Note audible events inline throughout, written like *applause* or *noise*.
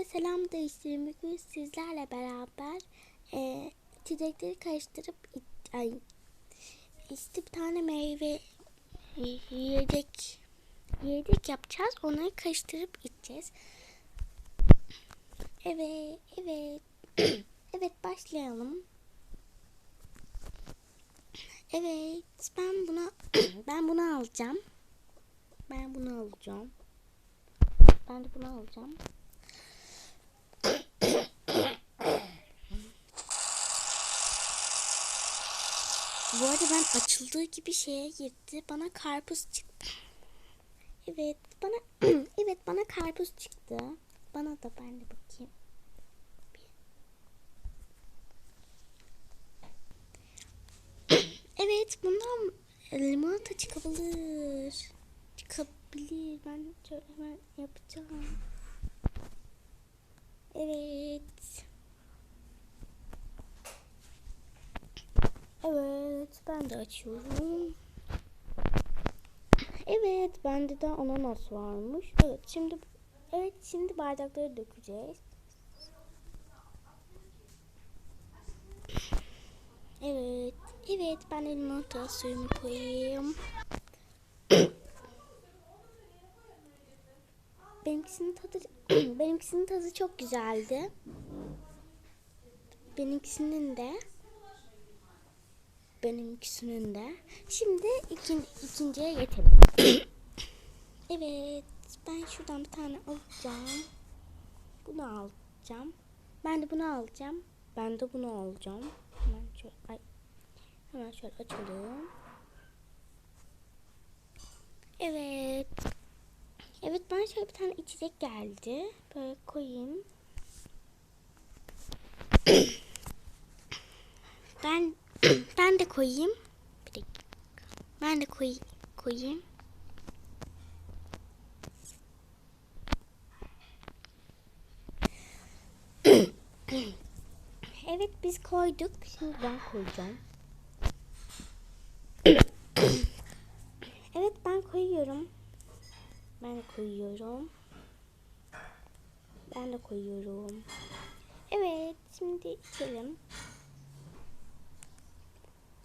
Herkese selam değiştirin. Bugün sizlerle beraber e, çiçekleri karıştırıp ay, işte bir tane meyve yiyecek yiyecek yapacağız. Onları karıştırıp içeceğiz. Evet, evet. *clears throat* evet başlayalım. Evet, ben buna *clears throat* ben bunu alacağım. Ben bunu alacağım. Ben de bunu alacağım. Bu arada ben açıldığı gibi şeye girdi. Bana karpuz çıktı. Evet, bana *clears throat* evet bana karpuz çıktı. Bana da ben de bakayım. *clears throat* Evet, bundan limonata çıkabilir. Çıkabilir. Ben şöyle hemen yapacağım. Evet. Evet, ben de açıyorum. Evet, bende de ananas varmış. Evet, şimdi evet şimdi bardakları dökeceğiz. Evet, evet ben limonata suyumu koyayım. *coughs* Benimkisinin tadı *coughs* benimkisinin tadı çok güzeldi. Benimkisinin de benimkisinin de. Şimdi ikin, ikinciye geçelim. *coughs* evet, ben şuradan bir tane alacağım. Bunu alacağım. Ben de bunu alacağım. Ben de bunu alacağım. Hemen şöyle, ay, hemen şöyle açalım. Evet. Evet bana şöyle bir tane içecek geldi. Böyle koyayım. *coughs* ben ben de koyayım. Bir dakika. Ben de koy, koyayım. *coughs* evet biz koyduk. Şimdi ben koyacağım. *coughs* evet ben koyuyorum. Ben de koyuyorum. Ben de koyuyorum. Evet, şimdi içelim.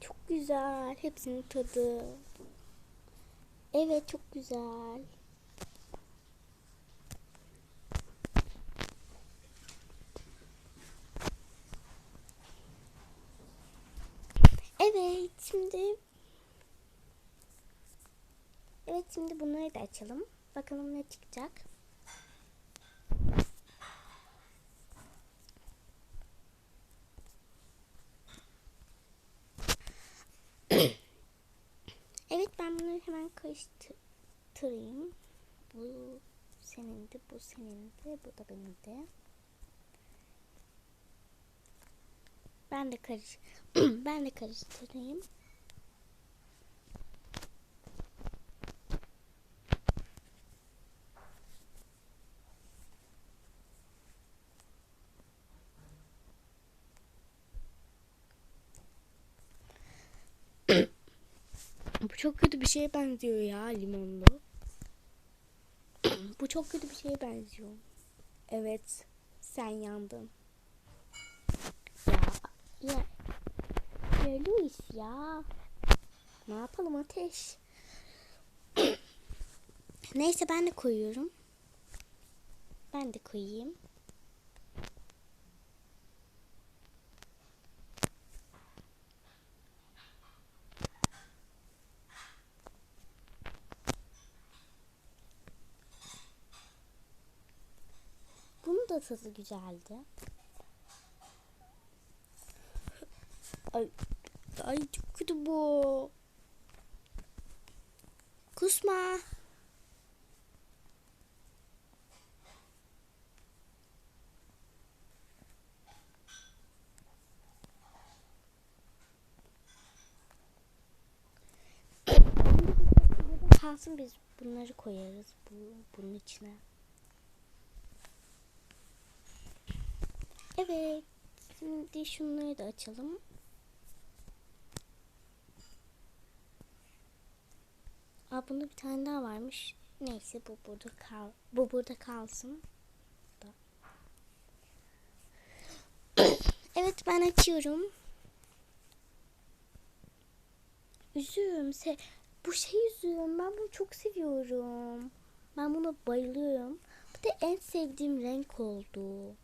Çok güzel. Hepsinin tadı. Evet, çok güzel. Evet, şimdi Evet, şimdi bunları da açalım. Bakalım ne çıkacak. evet ben karıştırayım. Bu senindi, bu senindi, bu da benimdi. Ben de karış *clears throat* ben de karıştırayım. Bu çok kötü bir şeye benziyor ya limonlu. Bu çok kötü bir şeye benziyor. Evet, sen yandın. Ya, ya, ya Luis ya. Ne yapalım ateş? *coughs* Neyse ben de koyuyorum. Ben de koyayım. Bunun da tadı güzeldi. Ay, ay çok kötü bu. Kusma. Kalsın biz bunları koyarız bu bunun içine. Evet. Şimdi şunları da açalım. Aa bunda bir tane daha varmış. Neyse bu burada kal. Bu burada kalsın. *coughs* Evet ben açıyorum. Üzüm. Se bu şey üzüm. Ben bunu çok seviyorum. Ben buna bayılıyorum. Bu da en sevdiğim renk oldu.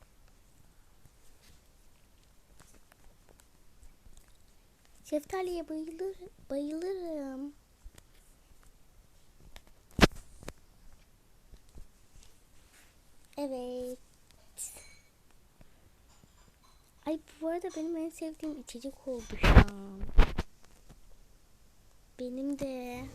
Şeftaliye bayılır, bayılırım. Evet. Ay bu arada benim en sevdiğim içecek oldu şu an. Benim de.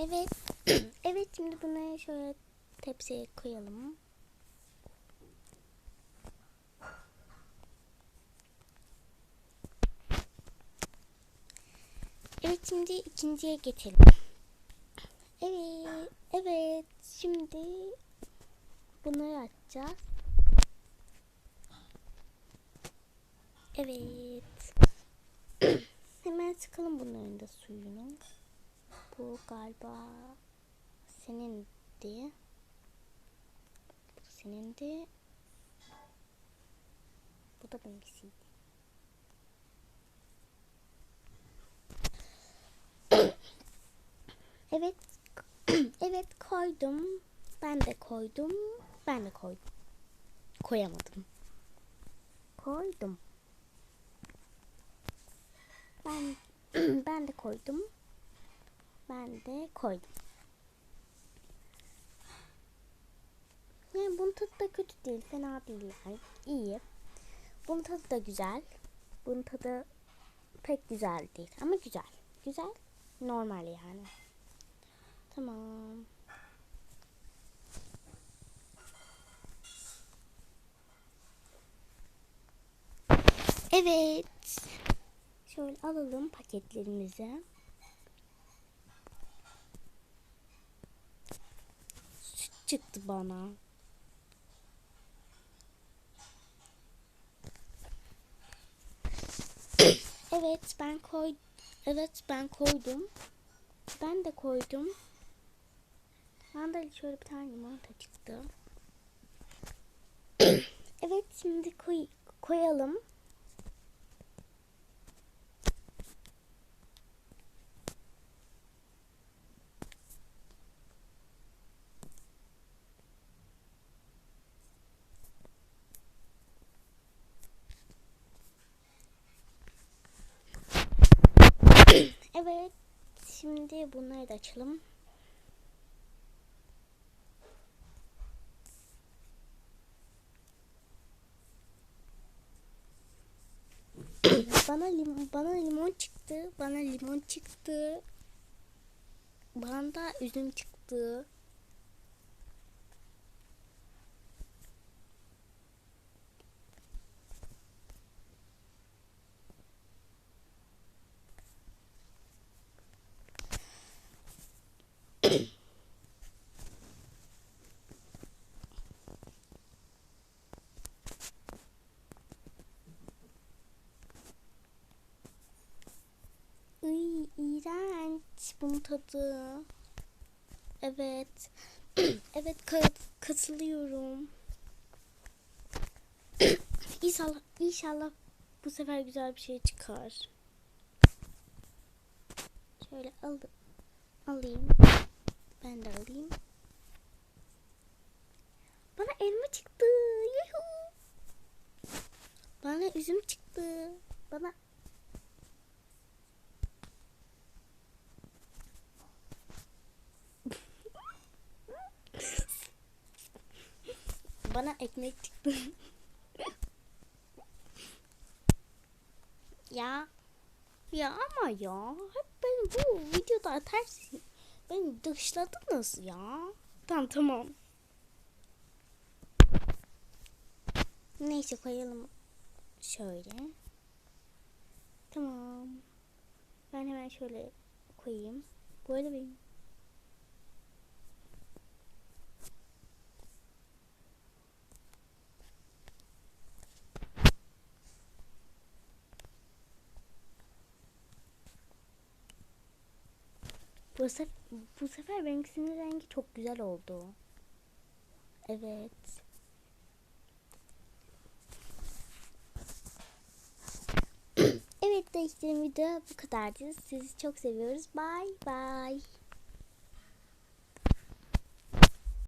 Evet. *clears throat* evet şimdi bunu şöyle tepsiye koyalım. Evet şimdi ikinciye geçelim. Evet. Evet. Şimdi bunları açacağız. Evet. *clears throat* Hemen sıkalım bunların da suyunu. Bu galiba senindi. Bu senindi. Bu da benimkisiydi. *coughs* Evet. *coughs* evet koydum. Ben de koydum. Ben de koydum. Koyamadım. Koydum. Ben *coughs* ben de koydum. Ben de koydum. Yani bunun tadı da kötü değil. Fena değil. Yani iyi. Bunun tadı da güzel. Bunun tadı pek güzel değil. Ama güzel. Güzel. Normal yani. Tamam. Evet. Şöyle alalım paketlerimizi. Çıktı bana. Evet ben koy Evet ben koydum. Ben de koydum. De şöyle bir tane limonata çıktı. *coughs* evet şimdi koy koyalım. evet. Şimdi bunları da açalım. bana lim bana limon çıktı. Bana limon çıktı. Bana da üzüm çıktı. İğrenç bunun tadı. Evet. *clears throat* evet kat katılıyorum. *clears throat* İnşallah, inşallah bu sefer güzel bir şey çıkar. Şöyle al alayım. Ben de alayım. Bana elma çıktı. Yuhu. Bana üzüm çıktı. Bana Bana ekmek çıktı. ya. Ya ama ya. Hep beni bu videoda atarsın. Beni dışladınız ya. Tamam tamam. Neyse koyalım. Şöyle. Tamam. Ben hemen şöyle koyayım. Arada benim Bu, sef bu sefer benimkisinin rengi çok güzel oldu. Evet. evet dostlarım video bu kadardı. Sizi çok seviyoruz. Bye bye.